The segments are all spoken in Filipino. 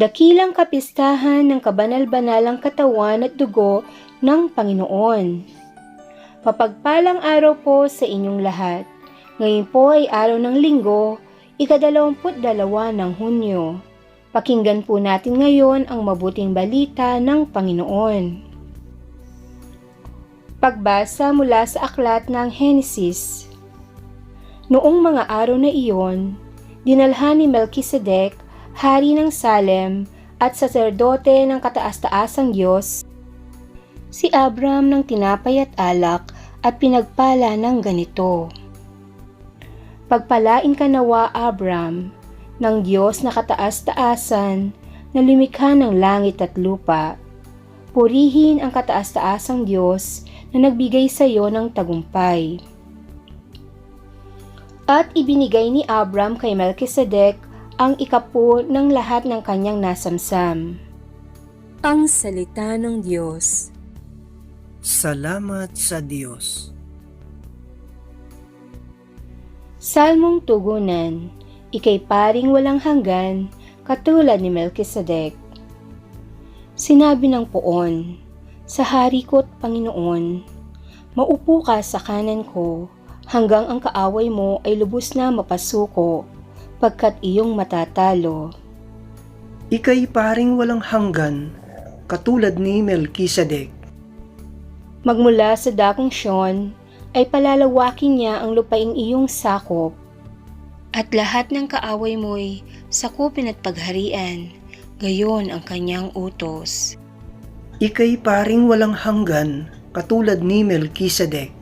dakilang kapistahan ng kabanal-banalang katawan at dugo ng Panginoon. Papagpalang araw po sa inyong lahat. Ngayon po ay araw ng linggo, ikadalawamput dalawa ng Hunyo. Pakinggan po natin ngayon ang mabuting balita ng Panginoon. Pagbasa mula sa aklat ng Henesis Noong mga araw na iyon, dinalhan ni Melchizedek, hari ng Salem at saserdote ng kataas-taasang Diyos, si Abram ng tinapay at alak at pinagpala ng ganito. Pagpalain ka nawa, Abram, ng Diyos na kataas-taasan na lumikha ng langit at lupa. Purihin ang kataas-taasang Diyos na nagbigay sa iyo ng tagumpay. At ibinigay ni Abram kay Melchizedek ang ikapu ng lahat ng kanyang nasamsam. Ang Salita ng Diyos Salamat sa Diyos. Salmong Tugunan Ikay paring walang hanggan, katulad ni Melchizedek. Sinabi ng poon, Sa hari ko't Panginoon, maupo ka sa kanan ko, hanggang ang kaaway mo ay lubos na mapasuko, pagkat iyong matatalo. Ika'y paring walang hanggan, katulad ni Melchizedek. Magmula sa dakong Siyon, ay palalawakin niya ang lupaing iyong sakop, at lahat ng kaaway mo'y sakupin at pagharian, gayon ang kanyang utos. Ika'y paring walang hanggan, katulad ni Melchizedek.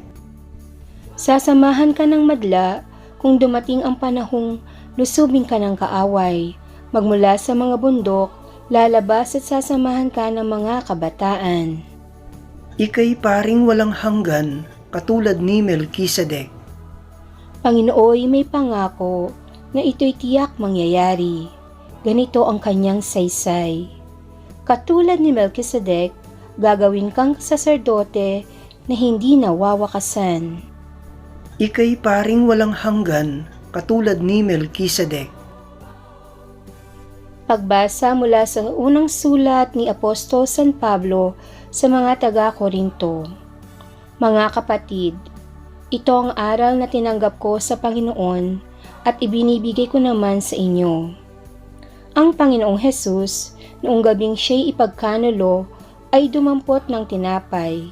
Sasamahan ka ng madla kung dumating ang panahong lusubin ka ng kaaway. Magmula sa mga bundok, lalabas at sasamahan ka ng mga kabataan. Ika'y paring walang hanggan, katulad ni Melchizedek. Panginooy may pangako na ito'y tiyak mangyayari. Ganito ang kanyang saysay. Katulad ni Melchizedek, gagawin kang saserdote na hindi nawawakasan. Ika'y paring walang hanggan, katulad ni Melchizedek. Pagbasa mula sa unang sulat ni Apostol San Pablo sa mga taga-Korinto. Mga kapatid, ito ang aral na tinanggap ko sa Panginoon at ibinibigay ko naman sa inyo. Ang Panginoong Hesus, noong gabing siya'y ipagkanulo, ay dumampot ng tinapay,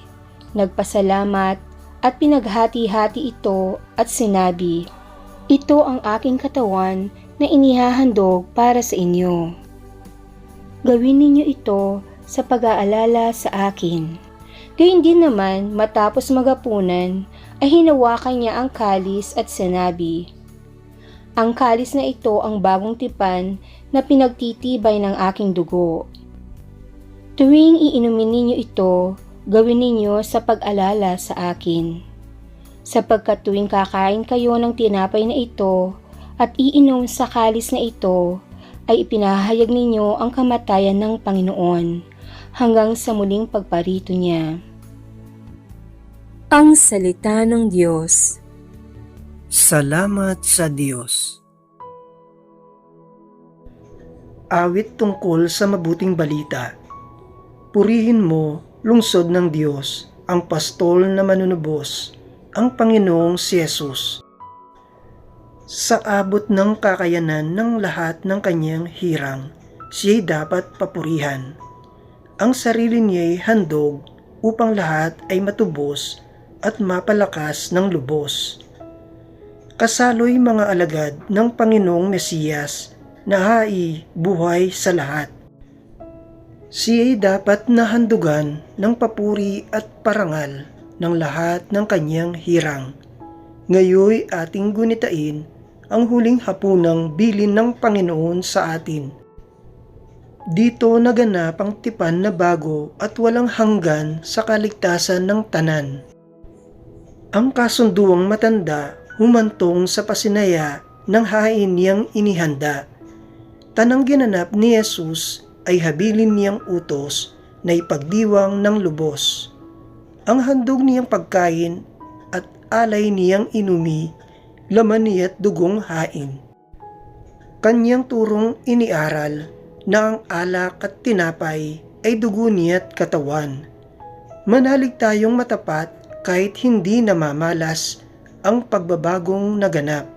nagpasalamat at pinaghati-hati ito at sinabi, Ito ang aking katawan na inihahandog para sa inyo. Gawin ninyo ito sa pag-aalala sa akin. Gayun din naman matapos magapunan ay hinawakan niya ang kalis at sinabi, Ang kalis na ito ang bagong tipan na pinagtitibay ng aking dugo. Tuwing iinumin ninyo ito, gawin ninyo sa pag-alala sa akin. Sapagkat tuwing kakain kayo ng tinapay na ito at iinom sa kalis na ito, ay ipinahayag ninyo ang kamatayan ng Panginoon hanggang sa muling pagparito niya. Ang Salita ng Diyos Salamat sa Diyos. Awit tungkol sa mabuting balita. Purihin mo, lungsod ng Diyos, ang pastol na manunubos, ang Panginoong si Jesus. Sa abot ng kakayanan ng lahat ng kanyang hirang, siya'y dapat papurihan. Ang sarili niya'y handog upang lahat ay matubos at mapalakas ng lubos. Kasaloy mga alagad ng Panginoong Mesiyas na hai buhay sa lahat. Siya'y dapat nahandugan ng papuri at parangal ng lahat ng kanyang hirang. Ngayoy ating gunitain ang huling hapunang bilin ng Panginoon sa atin. Dito naganap ang tipan na bago at walang hanggan sa kaligtasan ng tanan. Ang kasunduang matanda humantong sa pasinaya ng hain niyang inihanda. Tanang ginanap ni Jesus ay habilin niyang utos na ipagdiwang ng lubos. Ang handog niyang pagkain at alay niyang inumi, laman niya't dugong hain. Kanyang turong iniaral, na ang alak at tinapay ay dugo niya't katawan. Manalig tayong matapat kahit hindi namamalas ang pagbabagong naganap.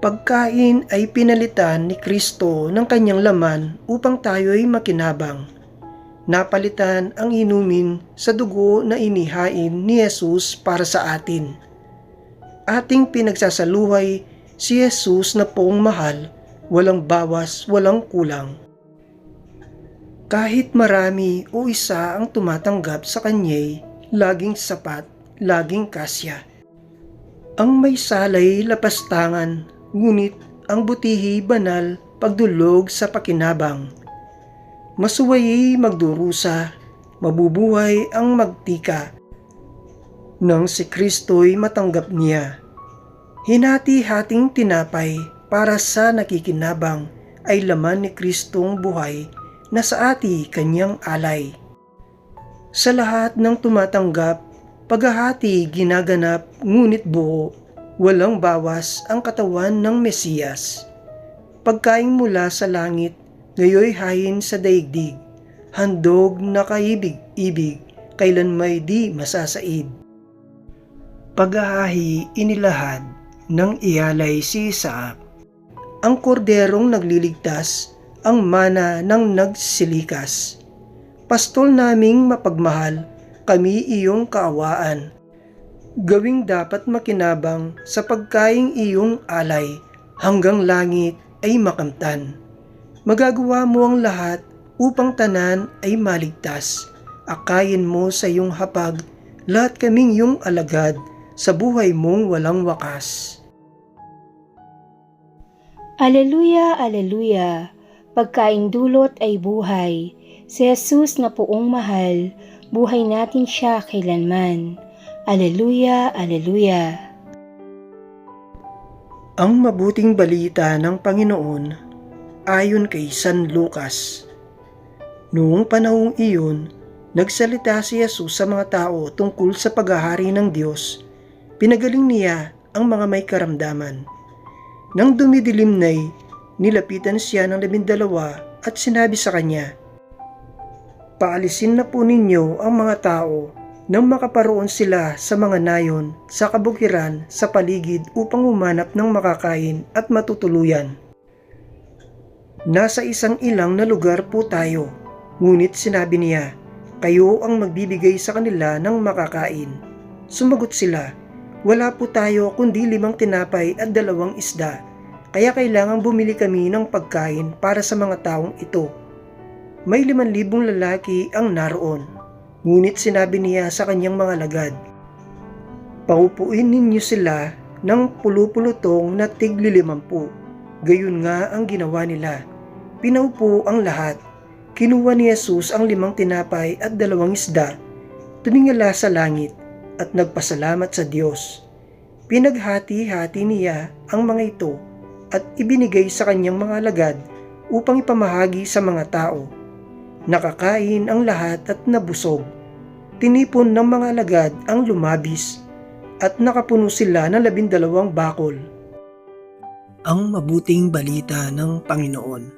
Pagkain ay pinalitan ni Kristo ng kanyang laman upang tayo'y makinabang. Napalitan ang inumin sa dugo na inihain ni Jesus para sa atin. Ating pinagsasaluhay si Jesus na poong mahal, walang bawas, walang kulang. Kahit marami o isa ang tumatanggap sa kanya'y laging sapat, laging kasya. Ang may salay lapastangan, ngunit ang butihi banal pagdulog sa pakinabang. Masuway magdurusa, mabubuhay ang magtika. Nang si Kristo'y matanggap niya, hinati-hating tinapay para sa nakikinabang ay laman ni Kristong buhay na sa ati kanyang alay. Sa lahat ng tumatanggap, paghahati ginaganap ngunit buo, walang bawas ang katawan ng Mesiyas. Pagkain mula sa langit, ngayoy hayin sa daigdig, handog na kaibig-ibig, kailan may di masasaid. Paghahahi inilahad ng iyalay si Isaac. Ang korderong nagliligtas, ang mana ng nagsilikas. Pastol naming mapagmahal, kami iyong kaawaan. Gawing dapat makinabang sa pagkaing iyong alay, hanggang langit ay makamtan. Magagawa mo ang lahat upang tanan ay maligtas. Akayin mo sa iyong hapag, lahat kaming iyong alagad sa buhay mong walang wakas. Aleluya, aleluya. Pagkaing dulot ay buhay. Si Jesus na poong mahal, buhay natin siya kailanman. Aleluya, aleluya. Ang mabuting balita ng Panginoon ayon kay San Lucas. Noong panahong iyon, nagsalita si Jesus sa mga tao tungkol sa paghahari ng Diyos. Pinagaling niya ang mga may karamdaman. Nang dumidilim na'y, nilapitan siya ng labindalawa at sinabi sa kanya, Paalisin na po ninyo ang mga tao nang makaparoon sila sa mga nayon sa kabukiran sa paligid upang humanap ng makakain at matutuluyan. Nasa isang ilang na lugar po tayo, ngunit sinabi niya, kayo ang magbibigay sa kanila ng makakain. Sumagot sila, wala po tayo kundi limang tinapay at dalawang isda, kaya kailangang bumili kami ng pagkain para sa mga taong ito. May liman libong lalaki ang naroon, ngunit sinabi niya sa kanyang mga lagad, Paupuin ninyo sila ng pulupulutong na tiglilimampu. Gayun nga ang ginawa nila. Pinaupo ang lahat. Kinuha ni Jesus ang limang tinapay at dalawang isda. Tumingala sa langit at nagpasalamat sa Diyos. Pinaghati-hati niya ang mga ito at ibinigay sa kanyang mga lagad upang ipamahagi sa mga tao. Nakakain ang lahat at nabusog. Tinipon ng mga lagad ang lumabis at nakapuno sila ng labindalawang bakol. Ang mabuting balita ng Panginoon.